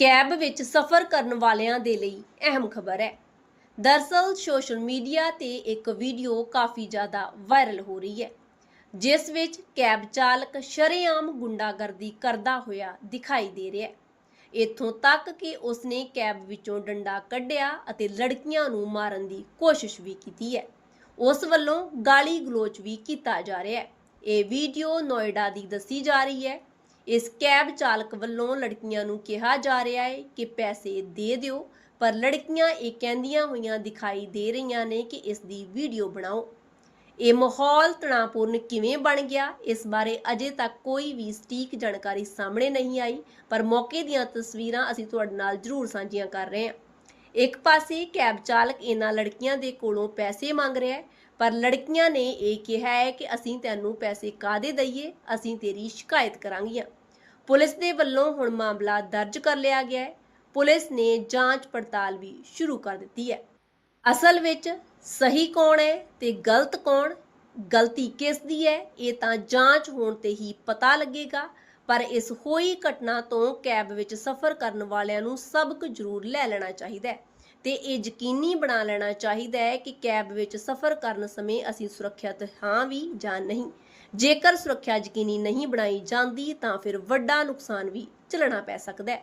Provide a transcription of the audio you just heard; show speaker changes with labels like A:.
A: Cab ਵਿੱਚ ਸਫ਼ਰ ਕਰਨ ਵਾਲਿਆਂ ਦੇ ਲਈ ਅਹਿਮ ਖਬਰ ਹੈ। ਦਰਸਲ, ਸੋਸ਼ਲ ਮੀਡੀਆ ਤੇ ਇੱਕ ਵੀਡੀਓ ਕਾਫੀ ਜ਼ਿਆਦਾ ਵਾਇਰਲ ਹੋ ਰਹੀ ਹੈ, ਜਿਸ ਵਿੱਚ ਕੈਬ ਚਾਲਕ ਸ਼ਰੇਆਮ ਗੁੰਡਾਗਰਦੀ ਕਰਦਾ ਹੋਇਆ ਦਿਖਾਈ ਦੇ ਰਿਹਾ ਹੈ। ਇੱਥੋਂ ਤੱਕ ਕਿ ਉਸਨੇ ਕੈਬ ਵਿੱਚੋਂ ਡੰਡਾ ਕੱਢਿਆ ਅਤੇ ਲੜਕੀਆਂ ਨੂੰ ਮਾਰਨ ਦੀ ਕੋਸ਼ਿਸ਼ ਵੀ ਕੀਤੀ ਹੈ। ਉਸ ਵੱਲੋਂ ਗਾਲੀ ਗਲੋਚ ਵੀ ਕੀਤਾ ਜਾ ਰਿਹਾ ਹੈ। ਇਹ ਵੀਡੀਓ ਨੋਇਡਾ ਦੀ ਦੱਸੀ ਜਾ ਰਹੀ ਹੈ ਇਸ ਕੈਬ ਚਾਲਕ ਵੱਲੋਂ ਲੜਕੀਆਂ ਨੂੰ ਕਿਹਾ ਜਾ ਰਿਹਾ ਹੈ ਕਿ ਪੈਸੇ ਦੇ ਦਿਓ, ਪਰ ਲੜਕੀਆਂ ਇਹ ਕਹਿੰਦੀਆਂ ਹੋਈਆਂ ਦਿਖਾਈ ਦੇ ਰਹੀਆਂ ਨੇ ਕਿ ਇਸ ਦੀ ਵੀਡੀਓ ਬਣਾਓ। ਇਹ ਮਾਹੌਲ ਤਣਾਅਪੂਰਨ ਕਿਵੇਂ ਬਣ ਗਿਆ, ਇਸ ਬਾਰੇ ਅਜੇ ਤੱਕ ਕੋਈ ਵੀ ਸਟੀਕ ਜਾਣਕਾਰੀ ਸਾਹਮਣੇ ਨਹੀਂ ਆਈ, ਪਰ ਮੌਕੇ ਦੀਆਂ ਤਸਵੀਰਾਂ ਅਸੀਂ ਤੁਹਾਡੇ ਨਾਲ ਜ਼ਰੂਰ ਸਾਂਝੀਆਂ ਕਰ ਰਹੇ ਹਾਂ। ਇੱਕ ਪਾਸੇ ਕੈਬ ਚਾਲਕ ਇਹਨਾਂ ਲੜਕੀਆਂ ਦੇ ਕੋਲੋਂ ਪੈਸੇ ਮੰਗ ਰਿਹਾ ਹੈ, ਪਰ ਲੜਕੀਆਂ ਨੇ ਇਹ ਕਿਹਾ ਹੈ ਕਿ ਅਸੀਂ ਤੈਨੂੰ ਪੈਸੇ ਕਾਦੇ ਦਈਏ? ਅਸੀਂ ਤੇਰੀ ਸ਼ਿਕਾਇਤ ਕਰਾਂਗੀਆਂ। ਪੁਲਿਸ ਦੇ ਵੱਲੋਂ ਹੁਣ ਮਾਮਲਾ ਦਰਜ ਕਰ ਲਿਆ ਗਿਆ ਹੈ। ਪੁਲਿਸ ਨੇ ਜਾਂਚ ਪੜਤਾਲ ਵੀ ਸ਼ੁਰੂ ਕਰ ਦਿੱਤੀ ਹੈ। ਅਸਲ ਵਿੱਚ ਸਹੀ ਕੌਣ ਹੈ ਤੇ ਗਲਤ ਕੌਣ? ਗਲਤੀ ਕਿਸ ਦੀ ਹੈ? ਇਹ ਤਾਂ ਜਾਂਚ ਹੋਣ ਤੇ ਹੀ ਪਤਾ ਲੱਗੇਗਾ। ਪਰ ਇਸ ਹੋਈ ਘਟਨਾ ਤੋਂ ਕੈਬ ਵਿੱਚ ਸਫ਼ਰ ਕਰਨ ਵਾਲਿਆਂ ਨੂੰ ਸਬਕ ਜ਼ਰੂਰ ਲੈ ਲੈਣਾ ਚਾਹੀਦਾ ਹੈ ਤੇ ਇਹ ਯਕੀਨੀ ਬਣਾ ਲੈਣਾ ਚਾਹੀਦਾ ਹੈ ਕਿ ਕੈਬ ਵਿੱਚ ਸਫ਼ਰ ਕਰਨ ਸਮੇਂ ਅਸੀਂ ਸੁਰੱਖਿਅਤ ਹਾਂ ਵੀ ਜਾਂ ਨਹੀਂ। ਜੇਕਰ ਸੁਰੱਖਿਆ ਯਕੀਨੀ ਨਹੀਂ ਬਣਾਈ ਜਾਂਦੀ ਤਾਂ ਫਿਰ ਵੱਡਾ ਨੁਕਸਾਨ ਵੀ ਝੱਲਣਾ ਪੈ ਸਕਦਾ ਹੈ।